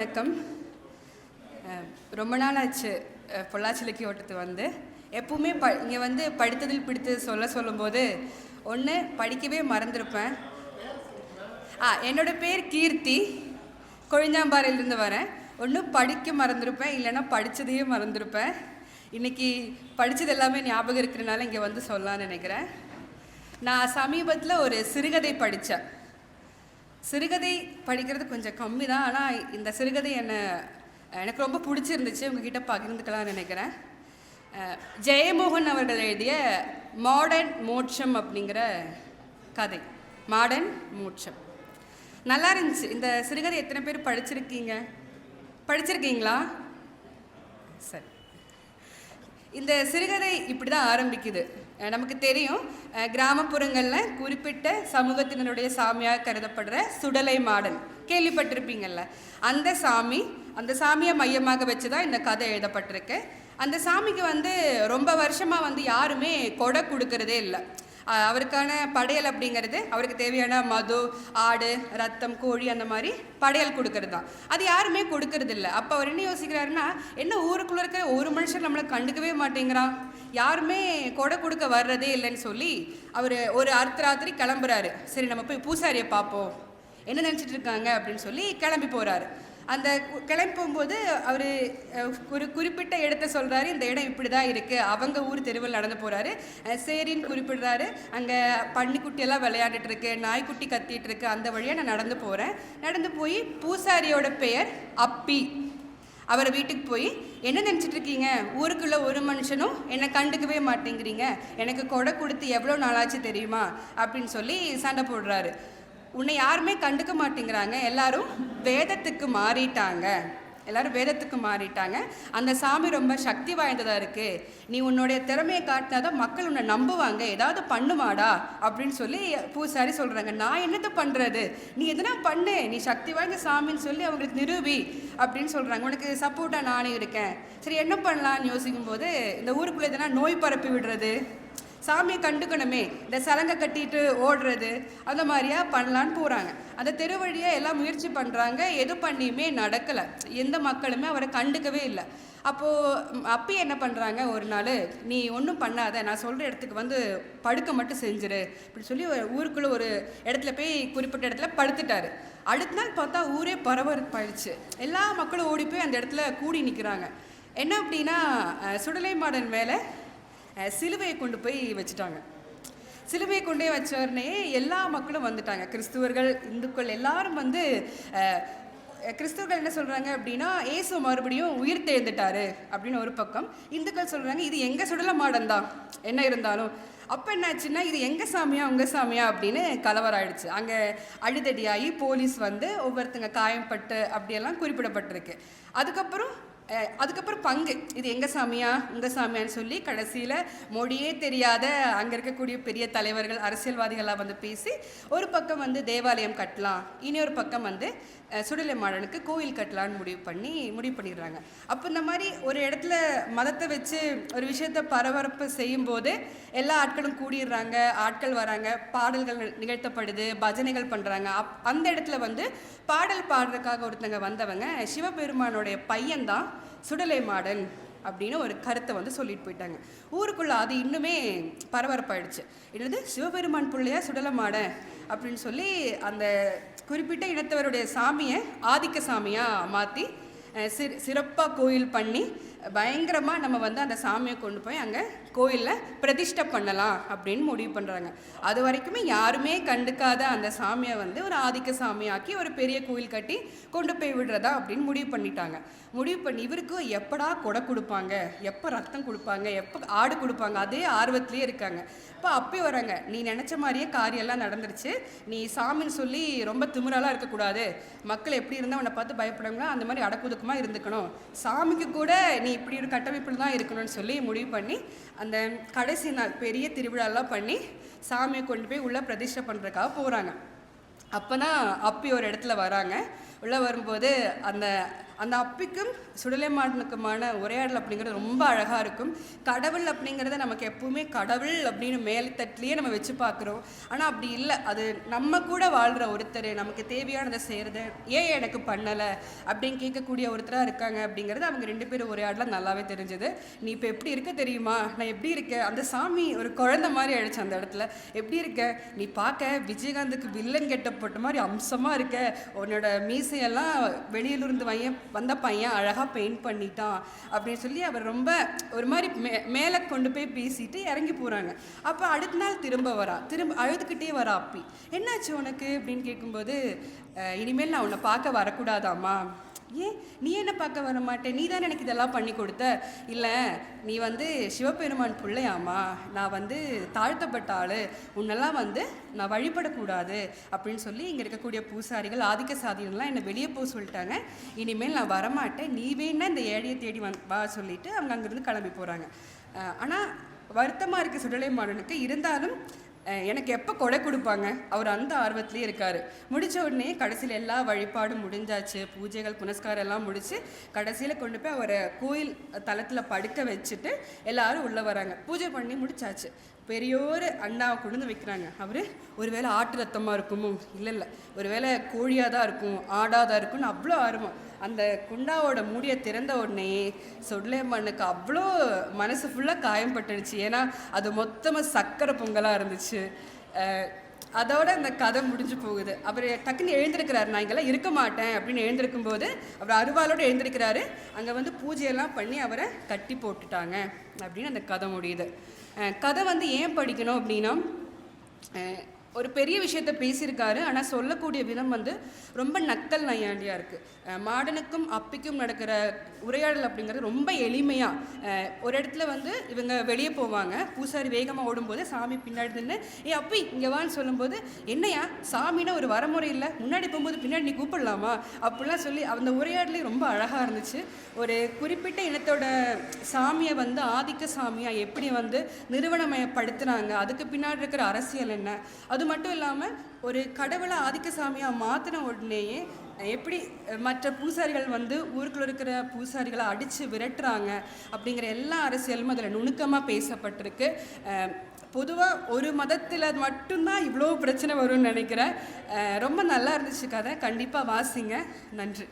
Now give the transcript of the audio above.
வணக்கம். ரொம்ப நாள் ஆச்சு பொள்ளாச்சிலக்கி ஓட்டத்து வந்து. எப்பவுமே ப இங்கே வந்து படித்ததில் பிடித்தது சொல்ல சொல்லும்போது ஒன்று படிக்கவே மறந்துருப்பேன். ஆ என்னோட பேர் கீர்த்தி. கொழிஞ்சாம்பாறையிலேருந்து வரேன். ஒன்று படிக்க மறந்துருப்பேன் இல்லைன்னா படித்ததையே மறந்துருப்பேன். இன்னைக்கு படித்தது எல்லாமே ஞாபகம் இருக்கிறனால இங்கே வந்து சொல்லலாம்னு நினைக்கிறேன். நான் சமீபத்தில் ஒரு சிறுகதை படித்தேன் சிறுகதை படிக்கிறது கொஞ்சம் கம்மி தான் ஆனால் இந்த சிறுகதை என்னை எனக்கு ரொம்ப பிடிச்சிருந்துச்சு. உங்ககிட்ட பகிர்ந்துக்கலாம்னு நினைக்கிறேன். ஜெயமோகன் அவர்கள் எழுதிய மாடர்ன் மோட்சம் அப்படிங்கிற கதை. மாடர்ன் மோட்சம். நல்லா இருந்துச்சு. இந்த சிறுகதை எத்தனை பேர் படிச்சிருக்கீங்க? படிச்சிருக்கீங்களா? சரி. இந்த சிறுகதை இப்படி தான் ஆரம்பிக்குது. நமக்கு தெரியும். கிராமப்புறங்களில் குறிப்பிட்ட சமூகத்தினருடைய சாமியாக கருதப்படுற சுடலை மாடல் கேள்விப்பட்டிருப்பீங்கள்ல அந்த சாமி அந்த சாமியை மையமாக வச்சு தான் இந்த கதை எழுதப்பட்டிருக்கு. அந்த சாமிக்கு வந்து ரொம்ப வருஷமாக வந்து யாருமே கொடை கொடுக்கறதே இல்லை. அவருக்கான படையல் அப்படிங்கிறது அவருக்கு தேவையான மது ஆடு ரத்தம் கோழி அந்த மாதிரி படையல் கொடுக்கறது தான். அது யாருமே கொடுக்கறது இல்லை. அப்போ அவர் என்ன யோசிக்கிறாருன்னா என்ன ஊருக்குள்ளே இருக்கிற ஒரு மனுஷன் நம்மளை கண்டுக்கவே மாட்டேங்கிறான். யாருமே கொடை கொடுக்க வர்றதே இல்லைன்னு சொல்லி அவர் ஒரு அர்த்தராத்திரி கிளம்புறாரு. சரி நம்ம போய் பூசாரியை பார்ப்போம். என்ன நினச்சிட்டு இருக்காங்க அப்படின்னு சொல்லி கிளம்பி போகிறாரு அந்த கு- கிளம்பி போகும்போது அவர் ஒரு குறிப்பிட்ட இடத்த சொல்கிறாரு இந்த இடம் இப்படி தான் இருக்குது அவங்க ஊர் தெருவில் நடந்து போகிறாரு சரின்னு குறிப்பிடுறாரு. அங்கே பன்னிக்குட்டியெல்லாம் விளையாண்டுட்டு இருக்கு நாய்க்குட்டி கத்திட்டு இருக்கு அந்த வழியாக நான் நடந்து போகிறேன் நடந்து போய் பூசாரியோட பெயர் அப்பி. அவரை வீட்டுக்கு போய் என்ன நினச்சிட்டு இருக்கீங்க? ஊருக்குள்ள ஒரு மனுஷனும் என்னை கண்டுக்கவே மாட்டேங்கிறீங்க. எனக்கு கொடை கொடுத்து எவ்வளோ நாளாச்சு தெரியுமா? அப்படின்னு சொல்லி சண்டை போடுறாரு. உன்னை யாருமே கண்டுக்க மாட்டேங்கிறாங்க. எல்லாரும் வேதத்துக்கு மாறிட்டாங்க. எல்லாரும் வேதத்துக்கு மாறிட்டாங்க. அந்த சாமி ரொம்ப சக்தி வாய்ந்ததாக இருக்கு. நீ உன்னுடைய திறமையை காட்டினாதான் மக்கள் உன்னை நம்புவாங்க. ஏதாவது பண்ணுமாடா? அப்படின்னு சொல்லி பூசாரி சொல்கிறாங்க நான் என்னத்தை பண்ணுறது நீ எதனா பண்ணு. நீ சக்தி வாய்ந்த சாமின்னு சொல்லி அவங்களுக்கு நிரூபி அப்படின்னு சொல்கிறாங்க உனக்கு சப்போர்ட்டாக நானே இருக்கேன். சரி என்ன பண்ணலாம்னு யோசிக்கும் போது இந்த ஊருக்குள்ளே எதனா நோய் பரப்பி விடுறது? சாமியை கண்டுக்கணுமே இந்த சலங்கை கட்டிட்டு ஓடுறது அந்த மாதிரியா பண்ணலான்னு போகிறாங்க அந்த தெருவழியாக எல்லாம் முயற்சி பண்ணுறாங்க எது பண்ணியுமே நடக்கலை. எந்த மக்களுமே அவரை கண்டுக்கவே இல்லை. அப்போது அப்பி என்ன பண்ணுறாங்க ஒரு நாள் நீ ஒன்றும் பண்ணாத நான் சொல்கிற இடத்துக்கு வந்து படுக்க மட்டும் செஞ்சிரு அப்படின்னு சொல்லி ஒரு ஊருக்குள்ளே ஒரு இடத்துல போய் குறிப்பிட்ட இடத்துல படுத்துட்டாரு. அடுத்த நாள் பார்த்தா ஊரே பரபரப்பாயிடுச்சு. எல்லா மக்களும் ஓடி போய் அந்த இடத்துல கூடி நிற்கிறாங்க என்ன அப்படின்னா சுடலை மாடன் மேலே சிலுவையை கொண்டு போய் வச்சுட்டாங்க. சிலுவையை கொண்டே வச்ச உடனே எல்லா மக்களும் வந்துட்டாங்க. கிறிஸ்துவர்கள் இந்துக்கள் எல்லாரும் வந்து கிறிஸ்துவர்கள் என்ன சொல்கிறாங்க அப்படின்னா இயேசு மறுபடியும் உயிர் தேர்ந்துட்டாரு அப்படின்னு ஒரு பக்கம். இந்துக்கள் சொல்கிறாங்க இது எங்கள் சுடல மாடம் தான். என்ன இருந்தாலும். அப்போ என்னாச்சுன்னா இது எங்கள் சாமியா உங்கள் சாமியா அப்படின்னு கலவராயிடுச்சு. அங்கே அழுதடியாகி போலீஸ் வந்து ஒவ்வொருத்தங்க காயம்பட்டு அப்படியெல்லாம் குறிப்பிடப்பட்டிருக்கு. அதுக்கப்புறம் அதுக்கப்புறம் பங்கு. இது எங்கள் சாமியா? இந்த சாமியான்னு சொல்லி கடைசியில் மொழியே தெரியாத அங்கே இருக்கக்கூடிய பெரிய தலைவர்கள் அரசியல்வாதிகளாக வந்து பேசி ஒரு பக்கம் வந்து தேவாலயம் கட்டலாம். இன்னொரு பக்கம் வந்து சுடலை மாடனுக்கு கோயில் கட்டலான்னு முடிவு பண்ணி முடிவு பண்ணிடுறாங்க. அப்போ இந்த மாதிரி ஒரு இடத்துல மதத்தை வச்சு ஒரு விஷயத்தை பரபரப்பு செய்யும்போது எல்லா ஆட்களும் கூடிடுறாங்க ஆட்கள் வராங்க பாடல்கள் நிகழ்த்தப்படுது பஜனைகள் பண்ணுறாங்க அப் அந்த இடத்துல வந்து பாடல் பாடுறதுக்காக ஒருத்தங்க வந்தவங்க சிவபெருமானுடைய பையன்தான் சுடலை மாடன் அப்படின்னு ஒரு கருத்தை வந்து சொல்லிட்டு போயிட்டாங்க. ஊருக்குள்ளே அது இன்னுமே பரபரப்பாயிடுச்சு. என்னது? சிவபெருமான் பிள்ளையா சுடலை மாடன் அப்படின்னு சொல்லி அந்த குறிப்பிட்ட இனத்தவருடைய சாமியை ஆதிக்க சாமியாக மாற்றி சிற சிறப்பாக கோயில் பண்ணி பயங்கரமாக நம்ம வந்து அந்த சாமியை கொண்டு போய் அங்கே கோயிலில் பிரதிஷ்டை பண்ணலாம் அப்படின்னு முடிவு பண்ணுறாங்க அது வரைக்குமே யாருமே கண்டுக்காத அந்த சாமியை வந்து ஒரு ஆதிக்க சாமியாக்கி ஒரு பெரிய கோயில் கட்டி கொண்டு போய் விடுறதா அப்படின்னு முடிவு பண்ணிட்டாங்க. முடிவு பண்ணி இவருக்கு எப்படா கொடை கொடுப்பாங்க? எப்போ ரத்தம் கொடுப்பாங்க? எப்போ ஆடு கொடுப்பாங்க? அதே ஆர்வத்திலே இருக்காங்க. இப்போ அப்பே வராங்க. நீ நினச்ச மாதிரியே காரியெல்லாம் நடந்துருச்சு. நீ சாமின்னு சொல்லி ரொம்ப திமிராலாம் இருக்கக்கூடாது. மக்கள் எப்படி இருந்தால் உன்னை பார்த்து பயப்படுவாங்க அந்த மாதிரி அடக்குதுக்குமா இருந்துக்கணும். சாமிக்கு கூட நீ இப்படி ஒரு கட்டமைப்பில் தான் இருக்கணும்னு சொல்லி முடிவு பண்ணி அந்த கடைசி நாள் பெரிய திருவிழாலாம் பண்ணி சாமியை கொண்டு போய் உள்ளே பிரதிஷ்டை பண்ணுறதுக்காக போகிறாங்க அப்போ தான் அப்பி ஒரு இடத்துல வராங்க. உள்ளே வரும்போது அந்த அந்த அப்பிக்கும் சுடலைமாடனுக்குமான உரையாடல் அப்படிங்கிறது ரொம்ப அழகாக இருக்கும். கடவுள் அப்படிங்கிறத நமக்கு எப்பவுமே கடவுள் அப்படின்னு மேல்தட்டிலேயே நம்ம வச்சு பார்க்குறோம். ஆனால் அப்படி இல்லை. அது நம்ம கூட வாழ்கிற ஒருத்தர் நமக்கு தேவையானதை செய்கிறது ஏன் எனக்கு பண்ணலை அப்படின்னு கேட்கக்கூடிய ஒருத்தராக இருக்காங்க அப்படிங்கிறது அவங்க ரெண்டு பேரும் உரையாடலாம் நல்லாவே தெரிஞ்சது. நீ இப்போ எப்படி இருக்க தெரியுமா? நான் எப்படி இருக்கேன் அந்த சாமி ஒரு குழந்த மாதிரி ஆயிடுச்சு அந்த இடத்துல. எப்படி இருக்க? நீ பார்க்க விஜயகாந்துக்கு வில்லன் கெட்ட போட்ட மாதிரி அம்சமாக இருக்க. உன்னோட மீசையெல்லாம் வெளியிலிருந்து வையன். வந்த பையன் அழகாக பெயிண்ட் பண்ணிட்டான் அப்படின்னு சொல்லி அவர் ரொம்ப ஒரு மாதிரி மே மேலே கொண்டு போய் பேசிட்டு இறங்கி போகிறாங்க அப்போ அடுத்த நாள் திரும்ப வரா. திரும்ப அழுதுகிட்டே வரா அப்பி. என்னாச்சு உனக்கு? அப்படின்னு கேட்கும்போது இனிமேல் நான் உன்னை பார்க்க வரக்கூடாதாம்மா. ஏன் நீ என்ன பார்க்க வர மாட்டேன் நீ தான் எனக்கு இதெல்லாம் பண்ணி கொடுத்த? இல்லை நீ வந்து சிவபெருமான் பிள்ளையாமா நான் வந்து தாழ்த்தப்பட்ட ஆள். உன்னெல்லாம் வந்து நான் வழிபடக்கூடாது அப்படின்னு சொல்லி இங்கே இருக்கக்கூடிய பூசாரிகள் ஆதிக்க சாதிகள்லாம் என்னை வெளியே போக சொல்லிட்டாங்க. இனிமேல் நான் வரமாட்டேன். நீ வேணா இந்த ஏழையை தேடி வந் வா சொல்லிட்டு அவங்க அங்கேருந்து கிளம்பி போகிறாங்க ஆனால் வருத்தமாக இருக்குது சுடலை மாடனுக்கு இருந்தாலும் எனக்கு எப்போ கொடை கொடுப்பாங்க? அவர் அந்த ஆர்வத்திலே இருக்கார். முடிச்ச உடனே கடைசியில் எல்லா வழிபாடும் முடிஞ்சாச்சு. பூஜைகள் புனஸ்காரம் எல்லாம் முடித்து கடைசியில் கொண்டு போய் அவரை கோயில் தளத்தில் படுக்க வச்சுட்டு எல்லாரும் உள்ளே வராங்க. பூஜை பண்ணி முடிச்சாச்சு. பெரியோர் அண்ணாவை கொண்டு வந்து வைக்கிறாங்க. அவர் ஒருவேளை ஆட்டு ரத்தமாக இருக்குமோ? இல்லை இல்லை ஒருவேளை கோழியாக தான் இருக்கும் ஆடாக தான் இருக்கும்னு அவ்வளோ ஆர்வம். அந்த குண்டாவோட மூடியை திறந்த உடனே சொல்லேமண்ணுக்கு அவ்வளோ மனசு ஃபுல்லாக காயம்பட்டுடுச்சு ஏன்னா அது மொத்தமாக சக்கரை பொங்கலாக இருந்துச்சு. அதோட அந்த கதை முடிஞ்சு போகுது. அவர் டக்குன்னு எழுந்திருக்கிறாரு நான் இங்கெல்லாம் இருக்க மாட்டேன் அப்படின்னு எழுந்திருக்கும் போது அவர் அருவாளோடு எழுந்திருக்கிறாரு. அங்கே வந்து பூஜையெல்லாம் பண்ணி அவரை கட்டி போட்டுட்டாங்க அப்படின்னு அந்த கதை முடியுது. கதை வந்து ஏன் படிக்கணும் அப்படின்னா ஒரு பெரிய விஷயத்த பேசியிருக்காரு ஆனால் சொல்லக்கூடிய விதம் வந்து ரொம்ப நக்கல் நையாண்டியாக இருக்குது மாடனுக்கும் அப்பிக்கும் நடக்கிற உரையாடல் அப்படிங்கிறது ரொம்ப எளிமையாக ஒரு இடத்துல வந்து இவங்க வெளியே போவாங்க பூசாரி வேகமாக ஓடும்போது சாமி பின்னாடி நின்று ஏ அப்பி இங்கே வான்னு சொல்லும்போது என்னையா சாமின்னா ஒரு வரமுறை இல்லை முன்னாடி போகும்போது பின்னாடி நீ கூப்பிடலாமா? அப்படிலாம் சொல்லி அந்த உரையாடலே ரொம்ப அழகாக இருந்துச்சு. ஒரு குறிப்பிட்ட இனத்தோட சாமியை வந்து ஆதிக்க சாமியாக எப்படி வந்து நிறுவனமயப்படுத்துகிறாங்க அதுக்கு பின்னாடி இருக்கிற அரசியல் என்ன அது அது மட்டும் இல்லாமல் ஒரு கடவுளை ஆதிக்க சாமியாக மாற்றின உடனேயே எப்படி மற்ற பூசாரிகள் வந்து ஊருக்குள்ள இருக்கிற பூசாரிகளை அடித்து விரட்டுறாங்க அப்படிங்கிற எல்லா அரசியலும் அதில் நுணுக்கமாக பேசப்பட்டிருக்கு. பொதுவாக ஒரு மதத்தில் மட்டும்தான் இவ்வளோ பிரச்சனை வரும்னு நினைக்கிறேன். ரொம்ப நல்லா இருந்துச்சு கதை. கண்டிப்பாக வாசிங்க. நன்றி.